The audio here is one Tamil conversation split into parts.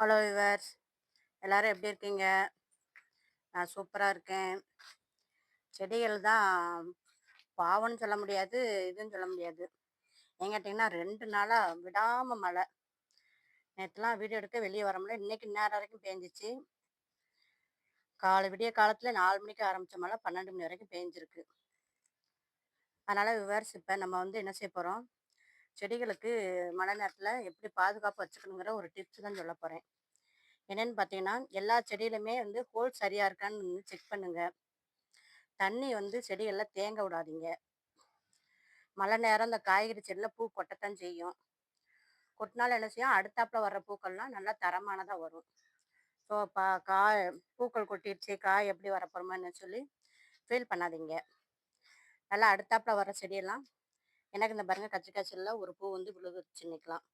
ஹலோ விவர்ஸ் எல்லோரும் எப்படி இருக்கீங்க? நான் சூப்பராக இருக்கேன். செடிகள் தான் பாவம்னு சொல்ல முடியாது இதுன்னு சொல்ல முடியாது. ஏன் கேட்டிங்கன்னா ரெண்டு நாளாக விடாமல் மழை. நேற்றுலாம் வீடியோ எடுக்க வெளியே வர முடியல. இன்றைக்கி நேரம் வரைக்கும் பேஞ்சிச்சு. காலை விடிய காலத்தில் நாலு மணிக்கு ஆரம்பித்த மழை பன்னெண்டு மணி வரைக்கும் பேஞ்சிருக்கு. அதனால் விவர்ஸ் இப்போ நம்ம வந்து என்ன செய்ய போகிறோம் செடிகளுக்கு மழை நேரத்தில் எப்படி பாதுகாப்பு வச்சுக்கணுங்கிற ஒரு டிப்ஸ் தான் சொல்ல போகிறேன் என்னென்னு பார்த்தீங்கன்னா எல்லா செடியிலுமே வந்து ஹோல் சரியாக இருக்கான்னு செக் பண்ணுங்க. தண்ணி வந்து செடிகளில் தேங்க விடாதீங்க. மழை நேரம் இந்த காய்கறி செடியில் பூ கொட்டத்தான் செய்யும். கொட்டினாலும் என்ன செய்யும்? அடுத்தாப்பில் வர்ற பூக்கள்லாம் நல்லா தரமானதாக வரும். ஸோ பா காய் பூக்கள் கொட்டிடுச்சு காய் எப்படி வரப்போகிறோமான்னு சொல்லி ஃபீல் பண்ணாதீங்க. நல்லா அடுத்தாப்பில் வர செடியெல்லாம் எனக்கு இந்த பாருங்க கத்திரிக்காய் செடியில் ஒரு பூ வந்து விழுதுச்சு நிற்கலாம்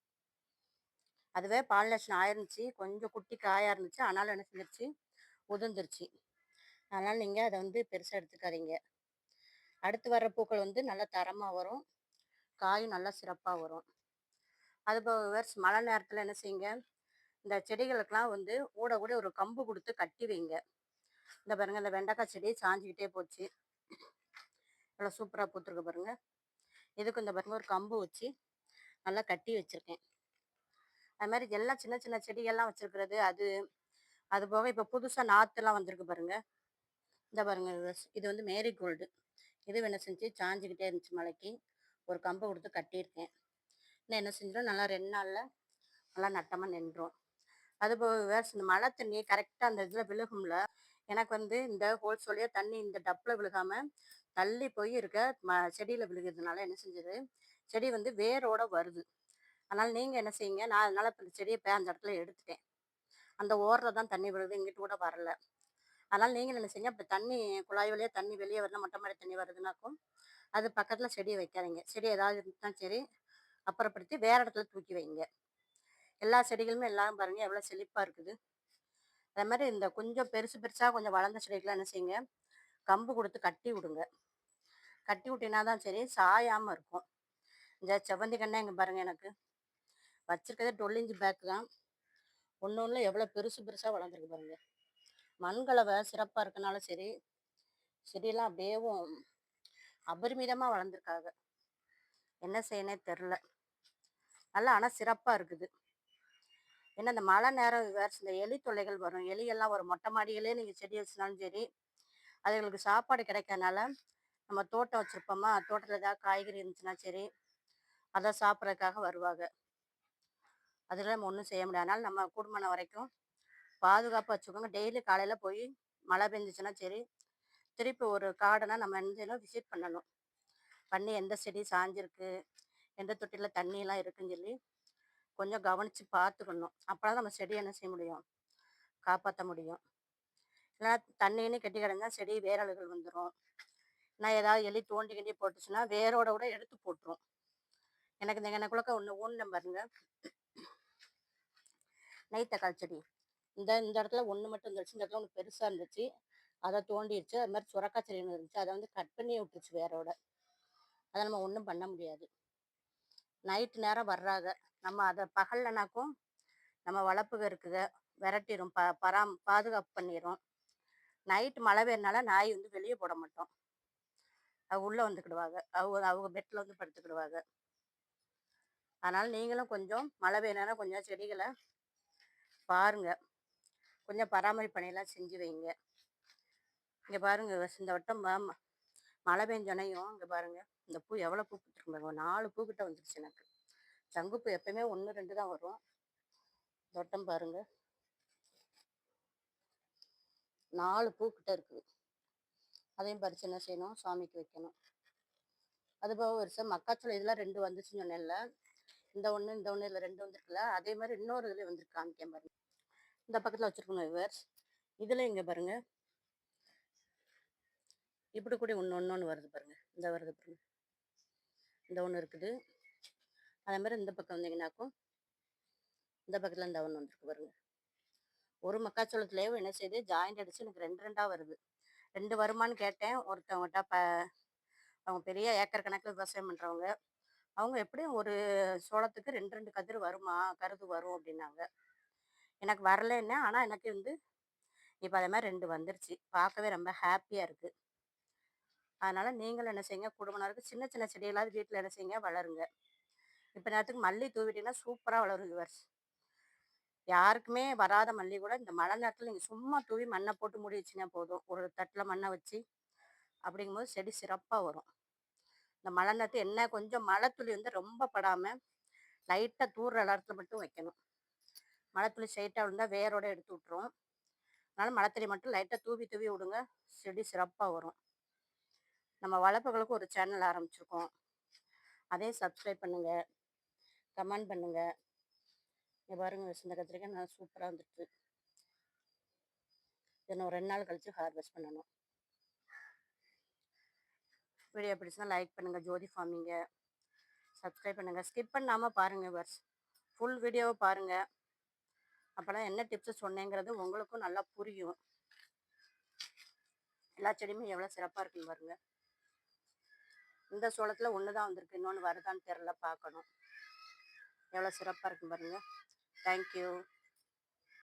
அதுவே பாலினேஷன் ஆயிருந்துச்சு. கொஞ்சம் குட்டி காயாக இருந்துச்சு. ஆனாலும் என்ன செஞ்சிருச்சு? உதிர்ந்துருச்சு. அதனால் நீங்கள் அதை வந்து பெருசாக எடுத்துக்காதீங்க. அடுத்து வர்ற பூக்கள் வந்து நல்லா தரமாக வரும். காயும் நல்லா சிறப்பாக வரும். அது போக மழை நேரத்தில் என்ன செய்யுங்க? இந்த செடிகளுக்கெல்லாம் வந்து ஊட கூட ஒரு கம்பு கொடுத்து கட்டி வைங்க. இந்த பாருங்கள் இந்த வெண்டைக்காய் செடி சாஞ்சிக்கிட்டே போச்சு. நல்லா சூப்பராக பூத்துருக்கு பாருங்கள் இதுக்கு இந்த பாருங்க ஒரு கம்பு வச்சு நல்லா கட்டி வச்சுருக்கேன். அது மாதிரி எல்லாம் சின்ன சின்ன செடிகள்லாம் வச்சுருக்கிறது அது அது போக இப்போ புதுசாக நாற்றுலாம் வந்திருக்கு பாருங்க. இந்த பாருங்க இது வந்து மேரி கோல்டு. இது என்ன செஞ்சு சாஞ்சிக்கிட்டே இருந்துச்சு மலைக்கு ஒரு கம்பை கொடுத்து கட்டியிருக்கேன். இன்னும் என்ன செஞ்சிடும் நல்லா ரெண்டு நாளில் நல்லா நட்டமாக நின்றோம். அது போக வேறு இந்த மழை தண்ணி கரெக்டாக அந்த இதில் விழுகும்ல எனக்கு வந்து இந்த ஹோல்ஸ் தண்ணி இந்த டப்பில் விழுகாமல் தள்ளி போய் இருக்க ம செடியில் விழுகிறதுனால என்ன செஞ்சது? செடி வந்து வேரோட வருது. அதனால் நீங்கள் என்ன செய்யுங்க நான் அதனால் இப்போ செடியை போய் அந்த இடத்துல எடுத்துட்டேன். அந்த ஓரில் தான் தண்ணி விழுது இங்கிட்டு கூட வரல. அதனால் நீங்கள் என்ன செய்யுங்க இப்போ தண்ணி குழாய் வழியாக தண்ணி வெளியே வரணும் மொட்டை மாடி தண்ணி வருதுனாக்கும் அது பக்கத்தில் செடியை வைக்காதீங்க. செடி ஏதாவது இருந்தாலும் சரி அப்புறப்படுத்தி வேறு இடத்துல தூக்கி வைங்க. எல்லா செடிகளுமே எல்லாம் பாருங்கள் எவ்வளோ செழிப்பாக இருக்குது. அதே மாதிரி இந்த கொஞ்சம் பெருசு பெருசாக கொஞ்சம் வளர்ந்த செடிகள்லாம் என்ன செய்யுங்க கம்பு கொடுத்து கட்டி விடுங்க. கட்டி விட்டினா தான் சரி சாயாமல் இருக்கும். இந்த செவ்வந்தி கண்ணா இங்கே பாருங்கள் எனக்கு. வச்சிருக்கதே டுவெல் இன்ச் பேக்கு தான். ஒன்று ஒன்று எவ்வளோ பெருசு பெருசாக வளர்ந்துருக்கு பாருங்க. மண்கலவை சிறப்பாக இருக்கனால சரி செடியெல்லாம் அப்படியேவும் அபரிமிதமாக வளர்ந்துருக்காங்க. என்ன செய்யனே தெரில நல்லா ஆனால் சிறப்பாக இருக்குது. ஏன்னா இந்த மழை நேரம் வேறு இந்த எலி தொல்லைகள் வரும். எலியெல்லாம் வரும் மொட்டை மாடிகளே நீங்கள் செடி வச்சுனாலும் சரி அதுங்களுக்கு சாப்பாடு கிடைக்கறனால நம்ம தோட்டம் வச்சுருப்போமா? தோட்டத்தில் ஏதாவது காய்கறி இருந்துச்சுன்னா சரி அதை சாப்பிட்றதுக்காக வருவாங்க. அதில் நம்ம ஒன்றும் செய்ய முடியாது. அதனால் நம்ம குடும்பம் வரைக்கும் பாதுகாப்பாக வச்சுக்கோங்க. டெய்லி காலையில் போய் மழை பெஞ்சிச்சுன்னா சரி திருப்பி ஒரு கார்டனை நம்ம என்ன செய்யணும் விசிட் பண்ணணும். பண்ணி எந்த செடி சாஞ்சிருக்கு எந்த தொட்டியில் தண்ணியெல்லாம் இருக்குன்னு சொல்லி கொஞ்சம் கவனித்து பார்த்துக்கணும். அப்போ நம்ம செடி என்ன செய்ய முடியும்? காப்பாற்ற முடியும். இல்லைன்னா தண்ணின்னு கெட்டி கிடந்தா செடி வேரல்கள் வந்துடும் நான் ஏதாவது எலி தோண்டி கிண்டி போட்டுச்சுன்னா வேரோட கூட எடுத்து போட்டுரும். எனக்கு இந்த எனக்குள்ளக்க ஒன்று ஒன்று பாருங்க. நெய் தக்காளி செடி. இந்த இந்த இடத்துல ஒன்று மட்டும் இருந்துச்சு. இந்த இடத்துல ஒன்று பெருசாக இருந்துச்சு. அதை தோண்டிடுச்சு அது மாதிரி சுரக்காய் செடி இருந்துச்சு. அதை வந்து கட் பண்ணி விட்டுருச்சு வேரோட. அதை நம்ம ஒன்றும் பண்ண முடியாது. நைட்டு நேரம் வர்றாங்க நம்ம அதை பகல்லனாக்கும் நம்ம வளர்ப்புக இருக்குங்க விரட்டிடும் ப பராம் பாதுகாப்பு பண்ணிடும் நைட்டு மழை பெய்யறனால நாய் வந்து வெளியே போட மாட்டோம். அவங்க உள்ளே வந்துக்கிடுவாங்க. அவங்க அவங்க பெட்டில் வந்து படுத்துக்கிடுவாங்க. அதனால் நீங்களும் கொஞ்சம் மழை பெய்யனா கொஞ்சம் செடிகளை பாருங்கள் கொஞ்சம் பராமரிப்பு பணியெல்லாம் செஞ்சு வைங்க. இங்கே பாருங்க இந்த வட்டம் மழை பெஞ்சோனையும் இங்கே பாருங்கள் இந்த பூ எவ்வளோ பூ பூத்துருக்கு பாருங்க. நாலு பூ கிட்ட வந்துருச்சு எனக்கு. சங்குப்பூ எப்பயுமே ஒன்று ரெண்டு தான் வரும். தோட்டம் பாருங்க. நாலு பூ கிட்ட இருக்குது. அதையும் பறித்து என்ன செய்யணும் சாமிக்கு வைக்கணும். அது போக வருஷம் மக்காச்சோளம் இதெல்லாம் ரெண்டு வந்துச்சுன்னு சொன்னேன்ல. இந்த ஒன்று இந்த ஒன்று இதில் ரெண்டு வந்துருக்குல்ல அதே மாதிரி இன்னொரு இதில் வந்துருக்கு காமிக்கேன் பாருங்க. இந்த பக்கத்தில் வச்சுருக்கணும் விவர்ஸ் இதில் இங்கே பாருங்க. இப்படி கூட ஒன்று ஒன்று ஒன்று வருது பாருங்க. இந்த வருது பாருங்க. இந்த ஒன்று இருக்குது. அதே மாதிரி இந்த பக்கம் வந்தீங்கன்னாக்கும் இந்த பக்கத்தில் இந்த ஒன்று வந்துருக்கு பாருங்க. ஒரு மக்காச்சோளத்துலேயும் என்ன செய்யுது? ஜாயிண்ட் அடிச்சு எனக்கு ரெண்டு ரெண்டாக வருது. ரெண்டு வருமானு கேட்டேன். ஒருத்தவங்ககிட்ட ப அவங்க பெரிய ஏக்கர் கணக்கில் விவசாயம் பண்ணுறவங்க அவங்க எப்படியும் ஒரு சோளத்துக்கு ரெண்டு ரெண்டு கதிர் வருமா? கருது வரும் அப்படின்னாங்க. எனக்கு வரலன்னு ஆனால் எனக்கு வந்து இப்போ அதே மாதிரி ரெண்டு வந்துருச்சு. பார்க்கவே ரொம்ப ஹாப்பியாக இருக்குது அதனால் நீங்களும் என்ன செய்யுங்க குடும்பம் சின்ன சின்ன செடிகளாவது வீட்டில் என்ன செய்யுங்க வளருங்க. இப்போ நேரத்துக்கு மல்லி தூவிட்டிங்கன்னா சூப்பராக வளரும் விவர்ஸ் யாருக்குமே வராத மல்லி கூட இந்த மழை நேரத்தில் நீங்கள் சும்மா தூவி மண்ணை போட்டு மூடி வச்சிங்கன்னா போதும். ஒரு தட்டில் மண்ணை வச்சு அப்படிங்கும்போது செடி சிறப்பாக வரும். இந்த மழை நேரத்தில் என்ன கொஞ்சம் மழை துளி வந்து ரொம்ப படாமல் லைட்டாக தூர்ற இடத்துல மட்டும் வைக்கணும். மழை துளி ஸ்ட்ரைட்டாக விழுந்தால் வேரோட எடுத்து விட்ரும் அதனால் மழை துளி மட்டும் லைட்டாக தூவி தூவி விடுங்க. செடி சிறப்பாக வரும். நம்ம வளர்ப்புகளுக்கு ஒரு சேனல் ஆரம்பிச்சிருக்கோம். அதையும் சப்ஸ்கிரைப் பண்ணுங்கள் கமெண்ட் பண்ணுங்கள் இங்கே பாருங்கள் இந்த கத்திரிக்காய் நல்லா சூப்பராக வந்துட்டு இன்னும் ரெண்டு நாள் கழித்து ஹார்வெஸ்ட் பண்ணணும். வீடியோ பிடிச்சா லைக் பண்ணுங்கள் ஜோதி ஃபார்மிங்க சப்ஸ்கிரைப் பண்ணுங்கள் ஸ்கிப் பண்ணாமல் பாருங்கள் வர்ஸ் ஃபுல் வீடியோவை பாருங்கள் அப்போலாம் என்ன டிப்ஸ் சொன்னேங்கிறது உங்களுக்கும் நல்லா புரியும். எல்லா செடியுமே எவ்வளோ சிறப்பாக இருக்குன்னு பாருங்கள் இந்த சோளத்தில் ஒன்று தான் வந்திருக்கு. இன்னொன்று வருதான்னு தெரில பார்க்கணும். எவ்வளோ சிறப்பாக இருக்குன்னு பாருங்கள் தேங்க்யூ